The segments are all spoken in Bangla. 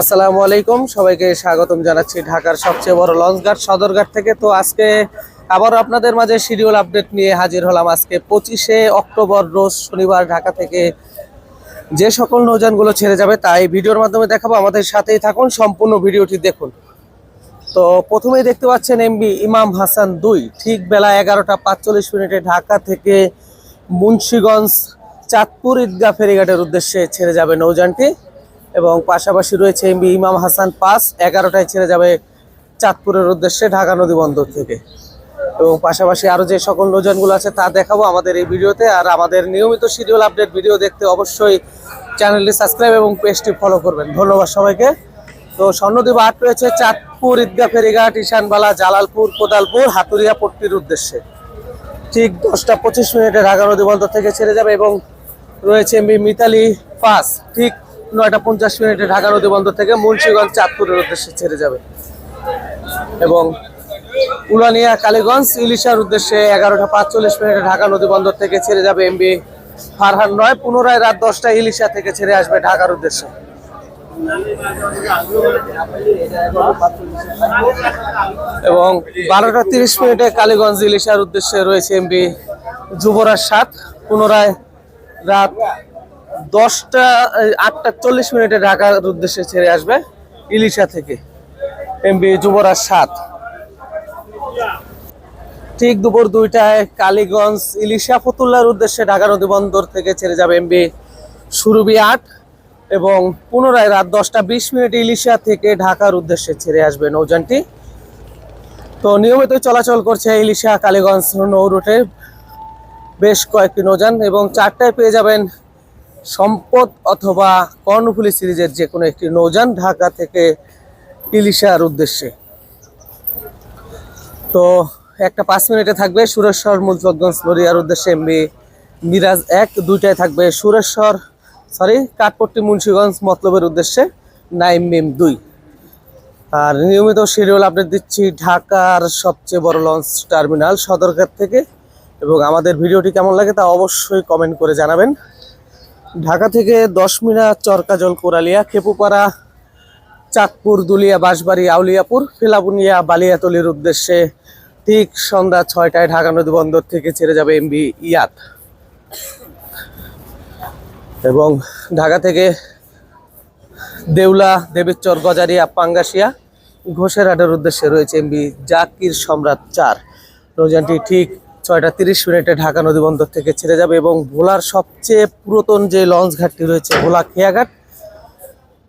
আসসালামু আলাইকুম। সবাইকে স্বাগতম জানাচ্ছি ঢাকার সবচেয়ে বড় লঞ্চঘাট সদরঘাট থেকে। তো আজকে আবার আপনাদের মাঝে শিডিউল আপডেট নিয়ে হাজির হলাম। আজকে পঁচিশে অক্টোবর, রোজ শনিবার ঢাকা থেকে যে সকল নৌযানগুলো ছেড়ে যাবে, তাই ভিডিওর মাধ্যমে দেখাবো। আমাদের সাথেই থাকুন, সম্পূর্ণ ভিডিওটি দেখুন। তো প্রথমেই দেখতে পাচ্ছেন এমবি ইমাম হাসান দুই। ঠিক বেলা এগারোটা পাঁচচল্লিশ মিনিটে ঢাকা থেকে মুন্সীগঞ্জ চাঁদপুর ঈদগাহ ফেরিঘাটের উদ্দেশ্যে ছেড়ে যাবে নৌযানটি। এবং পাশাপাশি রয়েছে এমবি ইমাম হাসান পাস, এগারোটায় ছেড়ে যাবে চাঁদপুরের উদ্দেশ্যে ঢাকা নদী বন্দর থেকে। এবং পাশাপাশি আরও যে সকল লোজনগুলো আছে তা দেখাবো আমাদের এই ভিডিওতে। আর আমাদের নিয়মিত শিডিউল আপডেট ভিডিও দেখতে অবশ্যই চ্যানেলটি সাবস্ক্রাইব এবং পেজটি ফলো করবেন। ধন্যবাদ সবাইকে। তো স্বর্ণদ্বীপ আট রয়েছে চাঁদপুর ঈদগাহ ফেরিঘাট, ঈশানবালা, জালালপুর, কোদালপুর হাতুরিয়া পট্টির উদ্দেশ্যে। ঠিক দশটা পঁচিশ মিনিটে ঢাকা নদী বন্দর থেকে ছেড়ে যাবে এবং রয়েছে এমবি মিতালি পাস। ঠিক নয়টা পঞ্চাশ মিনিটে ঢাকা নদী বন্দর থেকে মুন্সিগঞ্জ চাঁদপুরের উদ্দেশ্যে ছেড়ে যাবে। এবং উলানিয়া কালীগঞ্জ ইলিশার উদ্দেশ্যে এগারোটা পাঁচচল্লিশ মিনিটে ঢাকা নদী বন্দর থেকে ছেড়ে যাবে এমবি ফারহান নয়, পুনরায় রাত দশটায় ইলিশা থেকে ছেড়ে আসবে ঢাকার উদ্দেশ্যে। এবং বারোটা তিরিশ মিনিটে কালীগঞ্জ ইলিশার উদ্দেশ্যে রয়েছে এমবি যুবরাজ সাত, পুনরায় রাত দশটা আটটা চল্লিশ মিনিটে ঢাকার উদ্দেশ্যে ছেড়ে আসবে ইলিশা থেকে। এমবি যুবরাজ সাত। ঠিক দুপুর দুইটায় কালীগঞ্জ ইলিশা ফতুল্লার উদ্দেশ্যে ঢাকা নদী বন্দর থেকে ছেড়ে যাবে এমবি সুরভি আট এবং পুনরায় রাত দশটা বিশ মিনিট ইলিশা থেকে ঢাকার উদ্দেশ্যে ছেড়ে আসবে নৌযানটি। তো নিয়মিত চলাচল করছে ইলিশা কালীগঞ্জ নৌ রুটে বেশ কয়েকটি নৌযান এবং চারটায় পেয়ে যাবেন সম্পদ অথবা কর্ণফুলি সিরিজের যে কোনো একটি নৌযান ঢাকা থেকে ইলিশার উদ্দেশ্যে। তো একটা পাঁচ মিনিটে থাকবে সুরেশ্বর মুজফতগঞ্জ নড়িয়ার উদ্দেশ্যে এমবি মিরাজ এক, দুইটায় থাকবে সুরেশ্বর সরি কাঠপট্টি মুন্সিগঞ্জ মতলবের উদ্দেশ্যে নাইম মিম দুই। আর নিয়মিত শিডিউল আপডেট দিচ্ছি ঢাকার সবচেয়ে বড় লঞ্চ টার্মিনাল সদরঘাট থেকে। এবং আমাদের ভিডিওটি কেমন লাগে তা অবশ্যই কমেন্ট করে জানাবেন। ঢাকা থেকে দশ মিনাট চরকাজল কোরালিয়া খেপুপাড়া, চাঁদপুর, দুলিয়া, বাঁশবাড়ি, আউলিয়াপুর, ফিলাবুনিয়া, বালিয়াতলির উদ্দেশ্যে ঠিক সন্ধ্যা ছয়টায় ঢাকা নদী বন্দর থেকে ছেড়ে যাবে এমবি ইয়াত। এবং ঢাকা থেকে দেউলা দেবেশ্বর গজারিয়া, পাঙ্গাসিয়া ঘোষের ঘোষেরহাটের উদ্দেশ্যে রয়েছে এমবি জাকির সম্রাট চার। নৌযানটি ঠিক ছয়টা তিরিশ মিনিটে ঢাকা নদী বন্দর থেকে ছেড়ে যাবে এবং ভোলার সবচেয়ে পুরাতন যে লঞ্চ ঘাটটি রয়েছে, ভোলা খেয়াঘাট,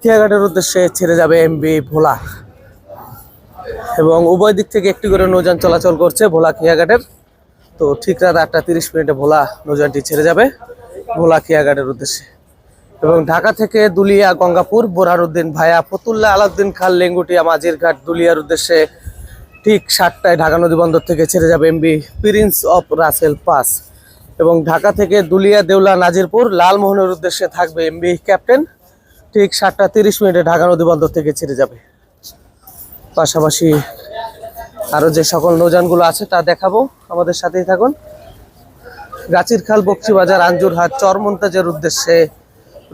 খেয়াঘাটের উদ্দেশ্যে ছেড়ে যাবে এমবি ভোলা। এবং উভয় দিক থেকে একটি করে নৌযান চলাচল করছে ভোলা খেয়াঘাটের। তো ঠিক রাত আটটা তিরিশ মিনিটে ভোলা নৌযানটি ছেড়ে যাবে ভোলা খেয়াঘাটের উদ্দেশ্যে। এবং ঢাকা থেকে দুলিয়া, গঙ্গাপুর, বোরহানুদ্দিন ভায়া, ফতুল্লা, আলাউদ্দিন খাল লেঙ্গুটিয়া, মাঝিরঘাট, দুলিয়ার উদ্দেশ্যে ঠিক সাতটায় ঢাকা নদী বন্দর থেকে ছেড়ে যাবে MB prince of Russell pass এবং ঢাকা থেকে দুলিয়া, দেউলা, নাজিরপুর, লালমোহনের উদ্দেশ্যে থাকবে এমবি ক্যাপ্টেন। ঠিক সাতটা তিরিশ মিনিটে ঢাকা নদী বন্দর থেকে ছেড়ে যাবে। পাশাপাশি আরও যে সকল নৌযানগুলো আছে তা দেখাবো। আমাদের সাথেই থাকুন। গাছির খাল, বক্সিবাজার, আঞ্জুরহাট, চরমন্তাজের উদ্দেশ্যে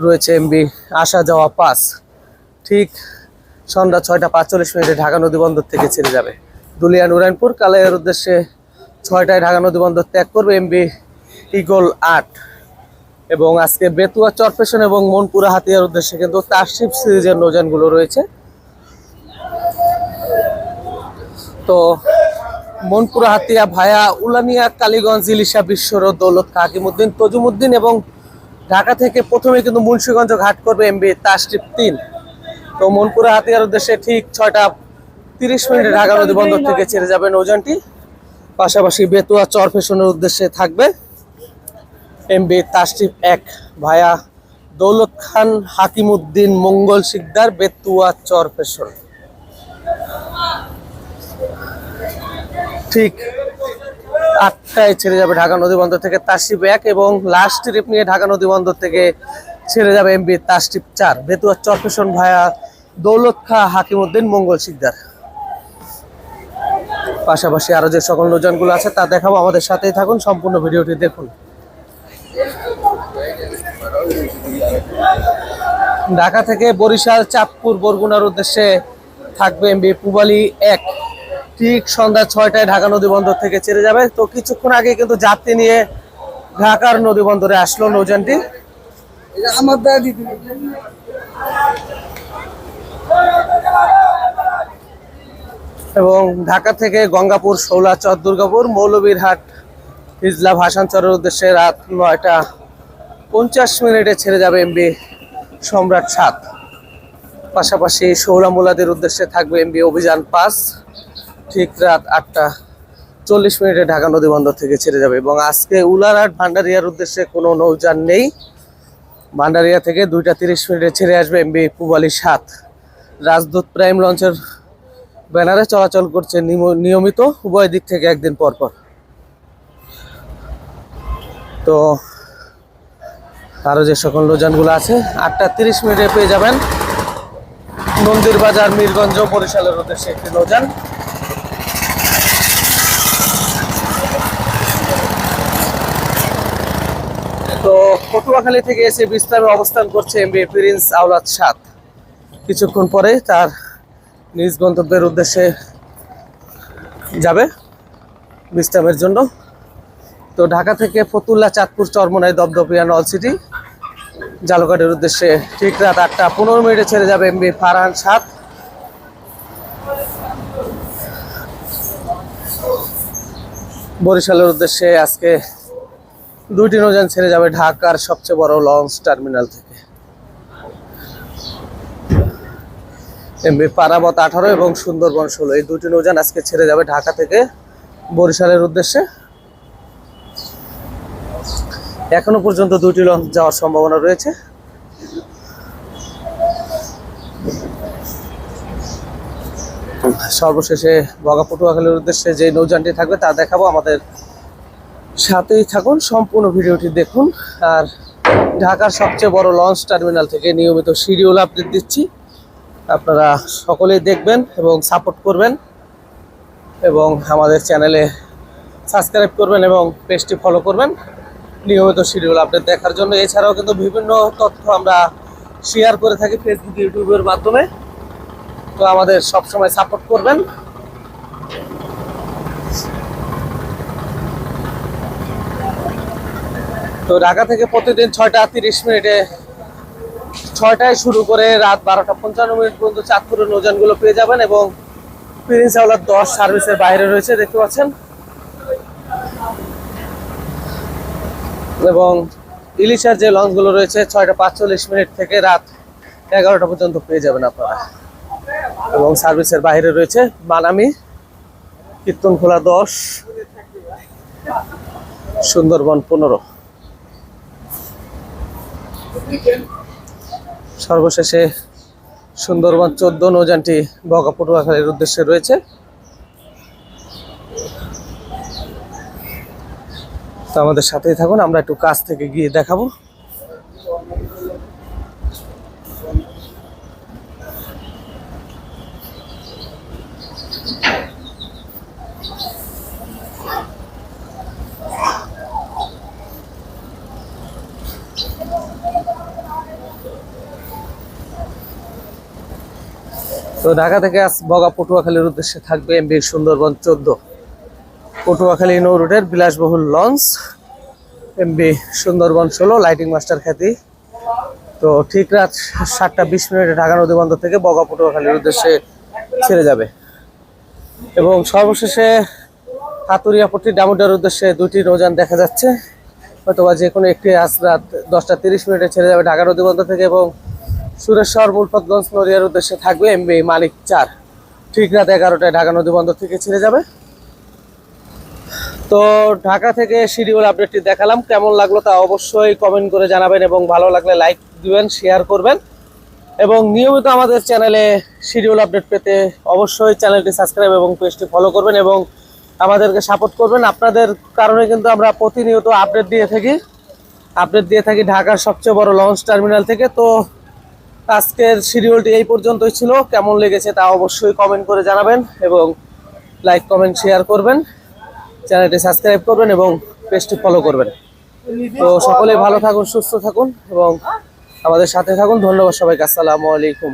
রয়েছে এমবি আসা যাওয়া পাস ঠিক সন্ধ্যা ছয়টা পাঁচচল্লিশ মিনিটে ঢাকা নদী বন্দর থেকে ছেড়ে যাবে। দুলিয়া নুরাইনপুর কালাইয়ের উদ্দেশ্যে ছয়টায় ঢাকা নদী বন্দর ত্যাগ করবে এমবি ইগল আট। এবং আজকে বেতুয়া চরপেশন এবং মনপুরা হাতিয়ার উদ্দেশ্যে কিন্তু তারশিপ সিরিজের নৌযানগুলো রয়েছে। তো মনপুরা হাতিয়া ভায়া উলানিয়া, কালীগঞ্জ, ইলিশা বিশ্বর দৌলত হাকিমুদ্দিন তজুমুদ্দিন এবং ঢাকা থেকে প্রথমে কিন্তু মুন্সীগঞ্জ ঘাট করবে এমবি তাস্টিপ তিন। তো মনপুরা হাতিয়ার উদ্দেশ্যে ঠিক ছয়টা তিরিশ মিনিটে ঢাকা নদী বন্দর থেকে ছেড়ে যাবে নৌযানটি পাশাপাশি বেতুয়া চরফেশনের উদ্দেশ্যে থাকবে। এমবি তাস্টিপ এক ভায়া দৌলত খান হাকিমুদ্দিন মঙ্গল শিকদার বেতুয়া চরফেশন ঠিক আটটায় ছেড়ে যাবে ঢাকা নদী বন্দর থেকে তাসটিপ এক এবং লাস্ট ট্রিপ নিয়ে ঢাকা নদী বন্দর থেকে ছেড়ে যাবে এমবি তাসটিপ চার। বেতুয়া চরপেশন ভায়া দৌলত খা হাকিমুদ্দিন মঙ্গল শিকদার। পাশাপাশি আরও যে সকল নৌযানগুলো আছে, তা দেখাবো। আমাদের সাথেই থাকুন, সম্পূর্ণ ভিডিওটি দেখুন। ঢাকা থেকে বরিশাল, চাঁদপুর, বরগুনার উদ্দেশ্যে থাকবে এমবি পুবালি এক। ঠিক সন্ধ্যা ছয়টায় ঢাকা নদী বন্দর থেকে ছেড়ে যাবে। তো কিছুক্ষণ আগে কিন্তু যাত্রী নিয়ে ঢাকার নদী বন্দরে আসলো নৌযানটি আমার দায় দিতে এবং ঢাকা থেকে গঙ্গাপুর, শৌলাচর, দুর্গাপুর মৌলবীরহাট হিজলা, ভাসানচরের উদ্দেশ্যে রাত নয়টা পঞ্চাশ মিনিটে ছেড়ে যাবে এমবি সম্রাট সাত। পাশাপাশি শৌরামুলাদের উদ্দেশ্যে থাকবে এমবি অভিযান পাস ঠিক রাত আটটা চল্লিশ মিনিটে ঢাকা নদী বন্দর থেকে ছেড়ে যাবে এবং আজকে উলারহাট ভান্ডারিয়ার উদ্দেশ্যে কোনো নৌযান নেই। ভান্ডারিয়া থেকে দুইটা তিরিশ মিনিটে ছেড়ে আসবে এমবি পুবালি সাত। রাজদূত প্রাইম লঞ্চের ব্যানারে চলাচল করছে নিয়মিত, উভয় দিক থেকে একদিন পর পর। তো আরও যে সকল নৌযানগুলো আছে, আটটা তিরিশ মিনিটে পেয়ে যাবেন। মন্দির বাজার, মিরগঞ্জ বরিশালের উদ্দেশ্যে একটি নৌযান তো পটুয়াখালী থেকে এসে বিস্তারে অবস্থান করছে এমবি প্রিন্স আওলাদ সাত। কিছুক্ষণ পরে তার নিজ গন্তব্যের উদ্দেশ্যে যাবে বিশ্রামের জন্য। তো ঢাকা থেকে ফতুল্লা চাঁদপুর চরমনাই দপদপিয়া নল সিটি। জালুঘাটের উদ্দেশ্যে ঠিক রাত আটটা পনেরো মিনিটে ছেড়ে যাবে এমবি ফারহান সাত বরিশালের উদ্দেশ্যে আজকে দুইটি নৌযান ছেড়ে যাবে ঢাকার সবচেয়ে বড় লঞ্চ টার্মিনাল থেকে। এমবি পারাবত আঠারো এবং সুন্দরবন ষোলো। এই দুটি নৌযান আজকে ছেড়ে যাবে ঢাকা থেকে বরিশালের উদ্দেশ্যে। এখনও পর্যন্ত দুটি লঞ্চ যাওয়ার সম্ভাবনা রয়েছে। সর্বশেষে বগা পটুয়াখালীর উদ্দেশ্যে যে নৌযানটি থাকবে তা দেখাবো। আমাদের সাথেই থাকুন, সম্পূর্ণ ভিডিওটি দেখুন। আর ঢাকার সবচেয়ে বড় লঞ্চ টার্মিনাল থেকে নিয়মিত শিডিউল আপডেট দিচ্ছি। আপনারা সকলেই দেখবেন এবং সাপোর্ট করবেন এবং আমাদের চ্যানেলে সাবস্ক্রাইব করবেন এবং পেজটি ফলো করবেন। নিয়মিত শিডিউল আপডেট দেখার জন্য। এছাড়াও কিন্তু বিভিন্ন তথ্য আমরা শেয়ার করে থাকি ফেসবুক ইউটিউবের মাধ্যমে। তো আমাদের সবসময় সাপোর্ট করবেন। তো ঢাকা থেকে প্রতিদিন ছয়টা তিরিশ মিনিটে ছয়টায় শুরু করে রাত বারোটা পঞ্চান্ন মিনিট পর্যন্ত চাঁদপুরের নৌযানগুলো পেয়ে যাবেন এবং প্রিন্স আওলার দশ সার্ভিসের বাইরে রয়েছে, দেখতে পাচ্ছেন। এবং ইলিশার যে লঞ্চগুলো রয়েছে, ছয়টা পাঁচচল্লিশ মিনিট থেকে রাত এগারোটা পর্যন্ত পেয়ে যাবেন আপনারা। এবং সার্ভিসের বাইরে রয়েছে মানামি, কীর্তনখোলা দশ, সুন্দরবন পনেরো। সর্বশেষে সুন্দরবন চোদ্দ নৌযানটি বগা পটুয়াখালীর উদ্দেশ্যে রয়েছে। তো আমাদের সাথেই থাকুন, আমরা একটু কাছ থেকে গিয়ে দেখাবো। তো ঢাকা থেকে আজ বগা পটুয়াখালীর উদ্দেশ্যে থাকবে এমবি সুন্দরবন চোদ্দ। পটুয়াখালী নৌ রুটের বিলাসবহুল লঞ্চ, এমবি সুন্দরবন ষোলো, লাইটিং মাস্টার খ্যাতি। তো ঠিক রাত সাতটা বিশ মিনিটে ঢাকা নদী বন্দর থেকে বগা পটুয়াখালীর উদ্দেশ্যে ছেড়ে যাবে। এবং সর্বশেষে হাতুরিয়াপট্টি ডামুডার উদ্দেশ্যে দুটি নৌযান দেখা যাচ্ছে। হয়তোবা যে কোনো একটি আজ রাত দশটা তিরিশ মিনিটে ছেড়ে যাবে ঢাকা নদী বন্দর থেকে এবং সুরেশ্বর মূলপতগঞ্জ, নড়িয়ার উদ্দেশ্যে থাকবে এমবি মালিক চার। ঠিক রাত এগারোটায় ঢাকা নদী বন্দর থেকে ছেড়ে যাবে। তো ঢাকা থেকে শিডিউল আপডেটটি দেখালাম। কেমন লাগল তা অবশ্যই কমেন্ট করে জানাবেন এবং ভালো লাগলে লাইক দিবেন শেয়ার করবেন। এবং নিয়মিত আমাদের চ্যানেলে শিডিউল আপডেট পেতে অবশ্যই চ্যানেলটি সাবস্ক্রাইব এবং পেজটি ফলো করবেন এবং আমাদেরকে সাপোর্ট করবেন। আপনাদের কারণে কিন্তু আমরা প্রতিনিয়ত আপডেট দিয়ে থাকি। আপডেট দিয়ে থাকি ঢাকার সবচেয়ে বড় লঞ্চ টার্মিনাল থেকে। তো আজকের শিডিউলটি এই পর্যন্তই ছিল। কেমন লেগেছে তা অবশ্যই কমেন্ট করে জানাবেন এবং লাইক কমেন্ট শেয়ার করবেন। চ্যানেলটি সাবস্ক্রাইব করবেন এবং পেজটি ফলো করবেন। তো সকলে ভালো থাকুন, সুস্থ থাকুন এবং আমাদের সাথে থাকুন। ধন্যবাদ সবাইকে। আসসালামু আলাইকুম।